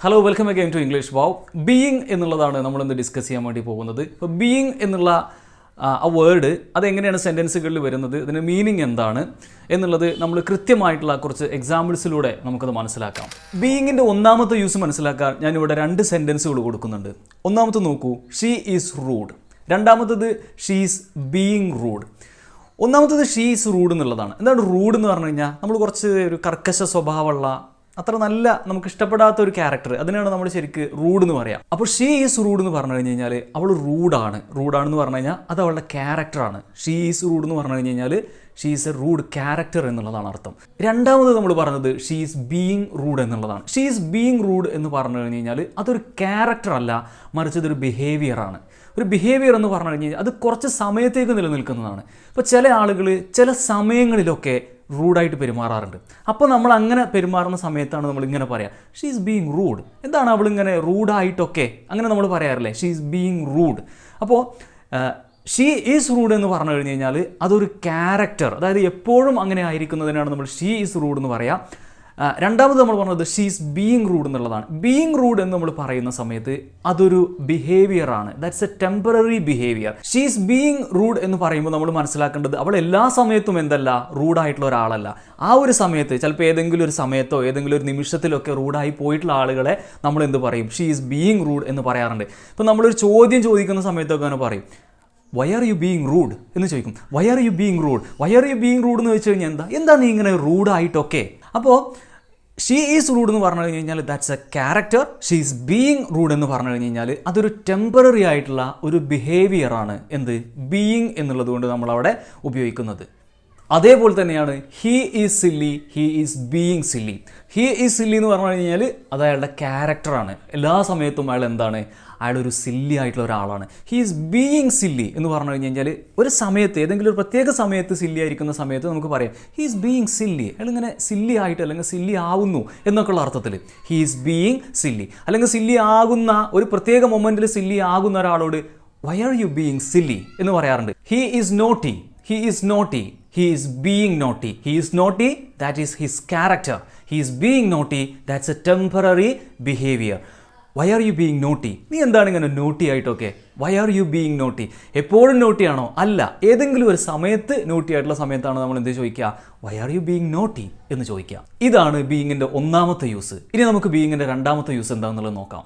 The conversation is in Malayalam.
Hello welcome again to English wow being എന്നുള്ളതാണ് നമ്മൾ ഇന്ന് ഡിസ്കസ് ചെയ്യാൻ വേണ്ടി പോകുന്നത്. ഇപ്പോൾ ബീയിങ് എന്നുള്ള ആ, വേർഡ് അതെങ്ങനെയാണ് സെന്റൻസുകളിൽ വരുന്നത്? ഇതിന്റെ മീനിങ് എന്താണ്? എന്നുള്ളത് നമ്മൾ കൃത്യമായിട്ടുള്ള കുറച്ച് എക്സാമ്പിൾസിലൂടെ നമുക്കത് മനസ്സിലാക്കാം. ബീയിങ്ങിന്റെ ഒന്നാമത്തെ യൂസ് മനസ്സിലാക്കാൻ ഞാനിവിടെ രണ്ട് സെന്റൻസുകൾ കൊടുക്കുന്നുണ്ട്. ഒന്നാമത്തെ നോക്കൂ. ഷീ ഈസ് റൂഡ് രണ്ടാമത്തത് ഷീസ് ബീയിങ് റൂഡ് ഒന്നാമത്തത് ഷീസ് റൂഡ് എന്നുള്ളതാണ്. എന്താണ് റൂഡ് എന്ന് പറഞ്ഞു കഴിഞ്ഞാൽ നമ്മൾ കുറച്ച് ഒരു കർക്കശ സ്വഭാവമുള്ള അത്ര നല്ല നമുക്ക് ഇഷ്ടപ്പെടാത്ത ഒരു ക്യാരക്ടർ അതിനാണ് നമ്മൾ ശരിക്ക് റൂഡ് എന്ന് പറയാം. അപ്പോൾ ഷീ ഈസ് റൂഡ് എന്ന് പറഞ്ഞു കഴിഞ്ഞ് കഴിഞ്ഞാൽ അവൾ റൂഡാണ് റൂഡാണെന്ന് പറഞ്ഞു കഴിഞ്ഞാൽ അത് അവളുടെ ക്യാരക്ടറാണ് ഷീ ഈസ് റൂഡ് എന്ന് പറഞ്ഞു കഴിഞ്ഞ് കഴിഞ്ഞാൽ she is a rude character എന്നുള്ളതാണ് അർത്ഥം. രണ്ടാമത് നമ്മൾ പറഞ്ഞത് ഷീ ഈസ് ബീയിങ് റൂഡ് എന്നുള്ളതാണ്. ഷീ ഈസ് ബീയിങ് റൂഡ് എന്ന് പറഞ്ഞു കഴിഞ്ഞ് കഴിഞ്ഞാൽ അതൊരു ക്യാരക്ടർ അല്ല മറിച്ച് ഇതൊരു ബിഹേവിയർ ആണ്. ഒരു ബിഹേവിയർ എന്ന് പറഞ്ഞു കഴിഞ്ഞാൽ അത് കുറച്ച് സമയത്തേക്ക് നിലനിൽക്കുന്നതാണ്. ഇപ്പോൾ ചില ആളുകൾ ചില സമയങ്ങളിലൊക്കെ റൂഡായിട്ട് പെരുമാറാറുണ്ട്. അപ്പോൾ നമ്മൾ അങ്ങനെ പെരുമാറുന്ന സമയത്താണ് നമ്മൾ ഇങ്ങനെ പറയാം ഷീ ഈസ് ബീയിങ് റൂഡ് എന്താണ് അവൾ ഇങ്ങനെ റൂഡായിട്ടൊക്കെ അങ്ങനെ നമ്മൾ പറയാറില്ലേ ഷീ ഈസ് ബീയിങ് റൂഡ് അപ്പോൾ ഷീ ഈസ് റൂഡ് എന്ന് പറഞ്ഞു കഴിഞ്ഞ് കഴിഞ്ഞാൽ അതൊരു ക്യാരക്ടർ അതായത് എപ്പോഴും അങ്ങനെ ആയിരിക്കുന്നതിനാണ് നമ്മൾ ഷീ ഈസ് റൂഡ് എന്ന് പറയാം. ആ, രണ്ടാമത് നമ്മൾ പറഞ്ഞത് ഷീസ് ബീയിങ് റൂഡ് എന്നുള്ളതാണ്. ബീയിങ് റൂഡ് എന്ന് നമ്മൾ പറയുന്ന സമയത്ത് അതൊരു ബിഹേവിയർ ആണ്. That's a temporary behaviour she's being rude എന്ന് പറയുമ്പോൾ നമ്മൾ മനസ്സിലാക്കേണ്ടത് അവൾ എല്ലാ സമയത്തും എന്തല്ല? റൂഡായിട്ടുള്ള ഒരാളല്ല. ആ ഒരു സമയത്ത് ചിലപ്പോൾ ഏതെങ്കിലും ഒരു സമയത്തോ ഏതെങ്കിലും ഒരു നിമിഷത്തിലൊക്കെ റൂഡായി പോയിട്ടുള്ള ആളുകളെ നമ്മൾ എന്ത് പറയും? ഷീസ് ബീയിങ് റൂഡ് എന്ന് പറയാറുണ്ട്. ഇപ്പം നമ്മളൊരു ചോദ്യം ചോദിക്കുന്ന സമയത്തൊക്കെ അങ്ങനെ പറയും. Why are you being rude എന്ന് ചോദിക്കും. Why are you being rude why are you being rude എന്ന് വെച്ച് കഴിഞ്ഞാൽ എന്താ? എന്താ നീ ഇങ്ങനെ റൂഡായിട്ടൊക്കെ അപ്പോൾ ഷീ ഈസ് റൂഡ് എന്ന് പറഞ്ഞു കഴിഞ്ഞ് കഴിഞ്ഞാൽ that's a character she is being rude എന്ന് പറഞ്ഞു കഴിഞ്ഞ് കഴിഞ്ഞാൽ അതൊരു ടെമ്പററി ആയിട്ടുള്ള ഒരു ബിഹേവിയറാണ് എന്ത്? ബീയിങ് എന്നുള്ളത് കൊണ്ട് നമ്മളവിടെ ഉപയോഗിക്കുന്നത്. അതേപോലെ തന്നെയാണ് he is silly he is being silly he is silly എന്ന് പറഞ്ഞു കഴിഞ്ഞാൽ അത് അയാളുടെ ക്യാരക്ടറാണ് എല്ലാ സമയത്തും അയാൾ എന്താണ്? അയാൾ ഒരു സില്ലി ആയിട്ടുള്ള ഒരാളാണ്. ഹീ ഈസ് ബീയിങ് സില്ലി എന്ന് പറഞ്ഞു കഴിഞ്ഞ് കഴിഞ്ഞാൽ ഒരു സമയത്ത് ഏതെങ്കിലും ഒരു പ്രത്യേക സമയത്ത് സില്ലി ആയിരിക്കുന്ന സമയത്ത് നമുക്ക് പറയാം ഹീ ഈസ് ബീയിങ് സില്ലി അയാൾ ഇങ്ങനെ സില്ലി ആയിട്ട് അല്ലെങ്കിൽ സില്ലി ആവുന്നു എന്നൊക്കെയുള്ള അർത്ഥത്തിൽ ഹീ ഈസ് ബീയിങ് സില്ലി അല്ലെങ്കിൽ സില്ലി ആകുന്ന ഒരു പ്രത്യേക മൊമെന്റിൽ സില്ലി ആകുന്ന ഒരാളോട് why are you being silly എന്ന് പറയാറുണ്ട്. He is naughty he is naughty he is being naughty he is naughty that is his character he is being naughty that's a temporary behaviour why are you being naughty നീ എന്താണ് ഇങ്ങനെ നോട്ടി ആയിട്ടൊക്കെ? Why are you being naughty എപ്പോഴും നോട്ടിയാണോ അല്ല. ഏതെങ്കിലും ഒരു സമയത്ത് നോട്ടി ആയിട്ടുള്ള സമയത്താണ് നമ്മൾ എന്ത് ചോദിക്കുക? Why are you being naughty എന്ന് ചോദിക്കുക. ഇതാണ് ബീയിങ്ങിന്റെ ഒന്നാമത്തെ യൂസ് ഇനി നമുക്ക് ബീയിങ്ങിന്റെ രണ്ടാമത്തെ യൂസ് എന്താണെന്നുള്ളത് നോക്കാം.